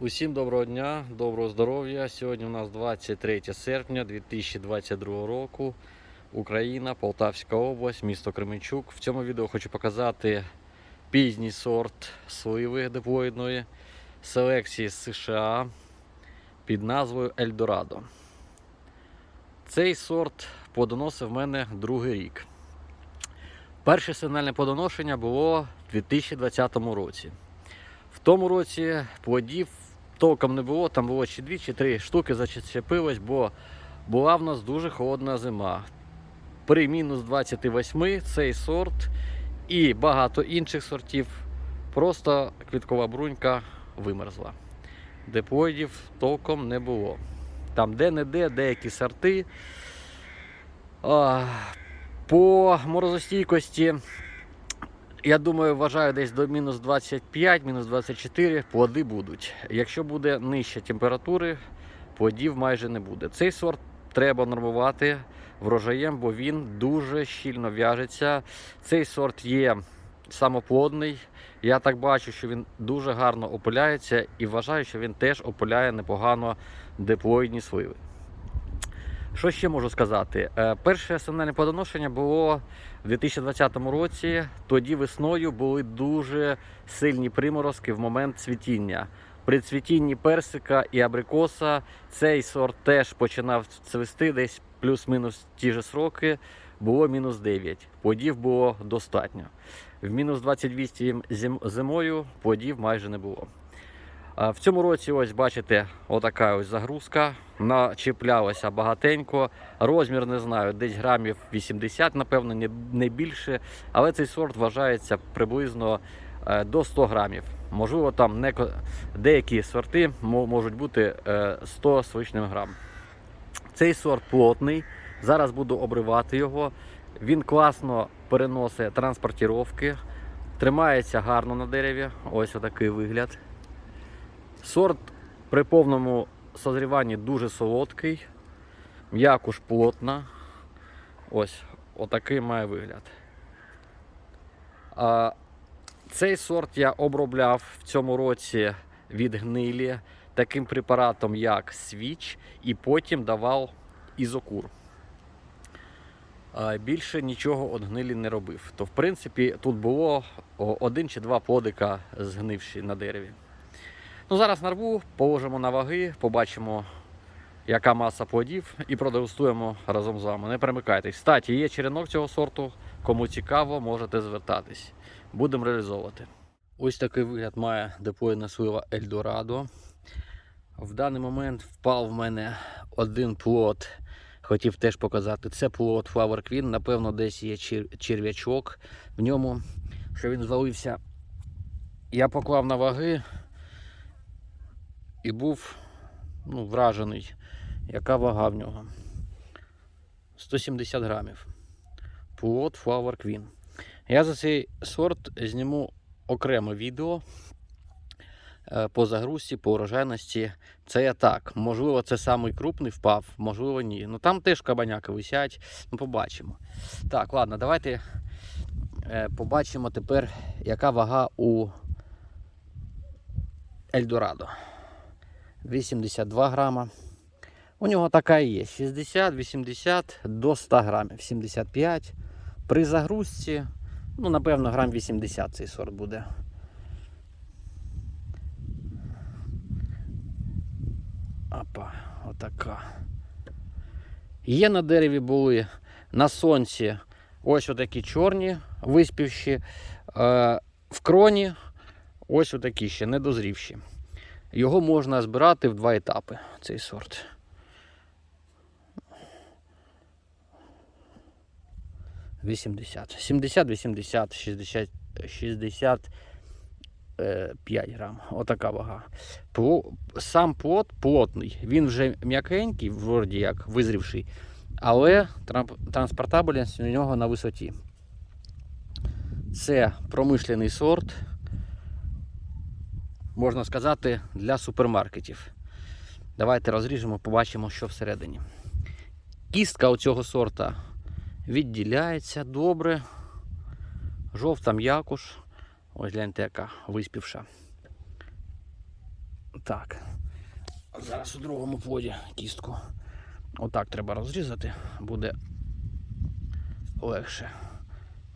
Усім доброго дня, доброго здоров'я. Сьогодні у нас 23 серпня 2022 року. Україна, Полтавська область, місто Кременчук. В цьому відео хочу показати пізній сорт сливи диплоїдної селекції з США під назвою Ельдорадо. Цей сорт плодоносив в мене другий рік. Перше сигнальне плодоношення було в 2020 році. В тому році плодів толком не було, там було чи дві, чи три штуки зачепилось, бо була в нас дуже холодна зима. При мінус 28 цей сорт і багато інших сортів просто квіткова брунька вимерзла. Диплоїдів толком не було. Там де-не-де деякі сорти. По морозостійкості я думаю, вважаю, десь до мінус 25, мінус 24 плоди будуть. Якщо буде нижча температури, плодів майже не буде. Цей сорт треба нормувати врожаєм, бо він дуже щільно в'яжеться. Цей сорт є самоплодний. Я так бачу, що він дуже гарно опиляється і вважаю, що він теж опиляє непогано диплоїдні сливи. Що ще можу сказати? Е, Перше сигнальне плодоношення було в 2020 році. Тоді весною були дуже сильні приморозки в момент цвітіння. При цвітінні персика і абрикоса цей сорт теж починав цвісти десь плюс-мінус ті ж сроки. Було мінус 9. Плодів було достатньо. В мінус 28 зимою плодів майже не було. В цьому році, ось бачите, отака ось загрузка. Начіплялася багатенько. Розмір не знаю, десь грамів 80, напевно, не- більше. Але цей сорт вважається приблизно е, до 100 грамів. Можливо, там деякі сорти можуть бути е, 100 з лишнім грам. Цей сорт плотний. Зараз буду обривати його. Він класно переносить транспортіровки, тримається гарно на дереві. Ось отакий вигляд. Сорт при повному созріванні дуже солодкий, м'якуш плотна. Ось отакий має вигляд. А, цей сорт я обробляв в цьому році від гнилі таким препаратом, як свіч, і потім давав ізокур. А, більше нічого від гнилі не робив. То, в принципі, тут було один чи два плодика згнивші на дереві. Ну, зараз нарву, положимо на ваги, побачимо, яка маса плодів, і продегустуємо разом з вами. Не перемикайтесь. Кстати, є черенок цього сорту. Кому цікаво, можете звертатись. Будемо реалізовувати. Ось такий вигляд має диплоїдна слива Ельдорадо. В даний момент впав в мене один плод. Хотів теж показати. Це плод Flower Queen. Напевно, десь є черв'ячок в ньому, що він звалився. Я поклав на ваги і був ну, вражений, яка вага в нього. 170 грамів. Плод Flower Queen. Я за цей сорт зніму окреме відео е, по загрузці, по урожайності. Це я так. Можливо, це самий крупний впав, можливо, ні. Ну там теж кабаняки висять. Ну, побачимо. Так, ладно, давайте е, побачимо тепер, яка вага у Ельдорадо. 82 грама. У нього така і є. 60-80 до 100 грамів. 75. При загрузці, ну, напевно, грам 80 цей сорт буде. Опа, отака. Є на дереві були на сонці ось отакі чорні виспівші. Е, в кроні ось отакі ще недозрівші. Його можна збирати в два етапи, цей сорт. Вісімдесят. 70, 80, 60, 65 грам. Отака вага. Сам плод плотний. Він вже м'якенький, вроді як визрівший, але транспортабельність у нього на висоті. Це промишлений сорт можна сказати, для супермаркетів. Давайте розріжемо, побачимо, що всередині. Кістка у цього сорта відділяється добре. Жовта м'якуш. Ось гляньте, яка виспівша. Так. Зараз у другому плоді кістку. Отак треба розрізати, буде легше.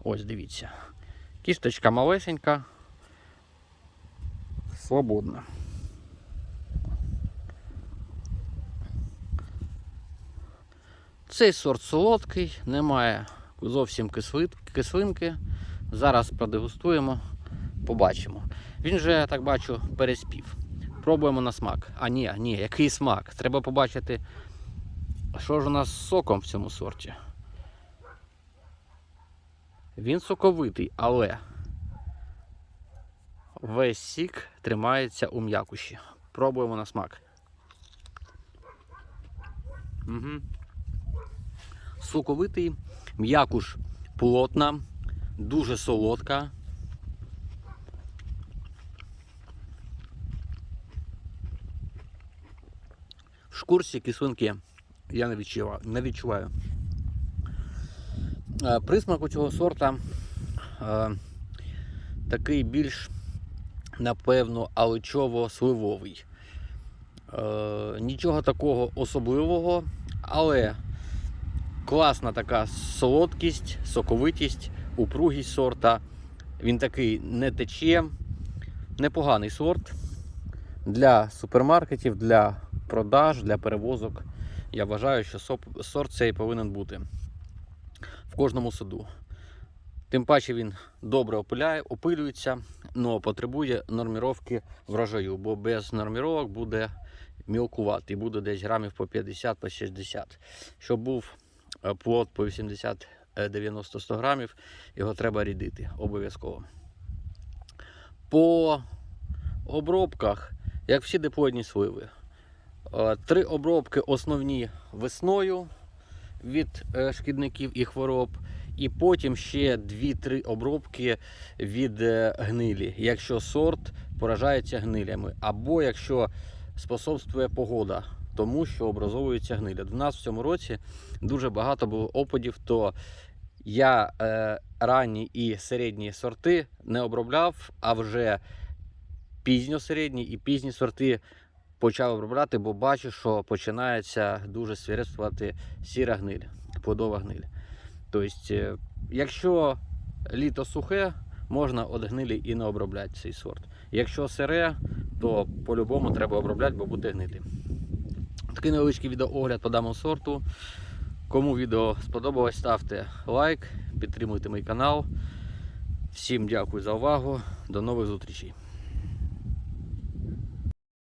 Ось дивіться. Кісточка малесенька. Свободна. Цей сорт солодкий, немає зовсім кислинки. Зараз продегустуємо, побачимо. Він же, так бачу, переспів. Пробуємо на смак. А ні, ні, який смак? Треба побачити, що ж у нас з соком в цьому сорті. Він соковитий, але весь сік тримається у м'якуші. Пробуємо на смак. Угу. Соковитий, м'якуш плотна, дуже солодка. В шкурці кислинки я не відчуваю. Не відчуваю. Е, Присмак у цього сорта е, такий більш, напевно, аличово-сливовий. Е, нічого такого особливого, але класна така солодкість, соковитість, упругість сорта. Він такий не тече. Непоганий сорт для супермаркетів, для продаж, для перевозок. Я вважаю, що сорт цей повинен бути в кожному саду. Тим паче він добре опиляє, опилюється, але потребує норміровки врожаю, бо без норміровок буде мілкувати, буде десь грамів по 50 по 60. Щоб був е, плод по 80 е, 90-100 грамів, його треба рідити обов'язково. По обробках, як всі диплоїдні сливи, е, три обробки основні весною від шкідників і хвороб, і потім ще 2-3 обробки від е, гнилі, якщо сорт поражається гнилями, або якщо способствує погода, тому що образовується гниля. У нас в цьому році дуже багато було опадів, то я е, ранні і середні сорти не обробляв, а вже пізньосередні і пізні сорти почав обробляти, бо бачу, що починається дуже свирепствувати сіра гниль, плодова гниль. Тобто, е, якщо літо сухе, можна від гнилі і не обробляти цей сорт. Якщо сире, то по-любому треба обробляти, бо буде гнити. Такий невеличкий відеоогляд по даному сорту. Кому відео сподобалось, ставте лайк, підтримуйте мій канал. Всім дякую за увагу. До нових зустрічей.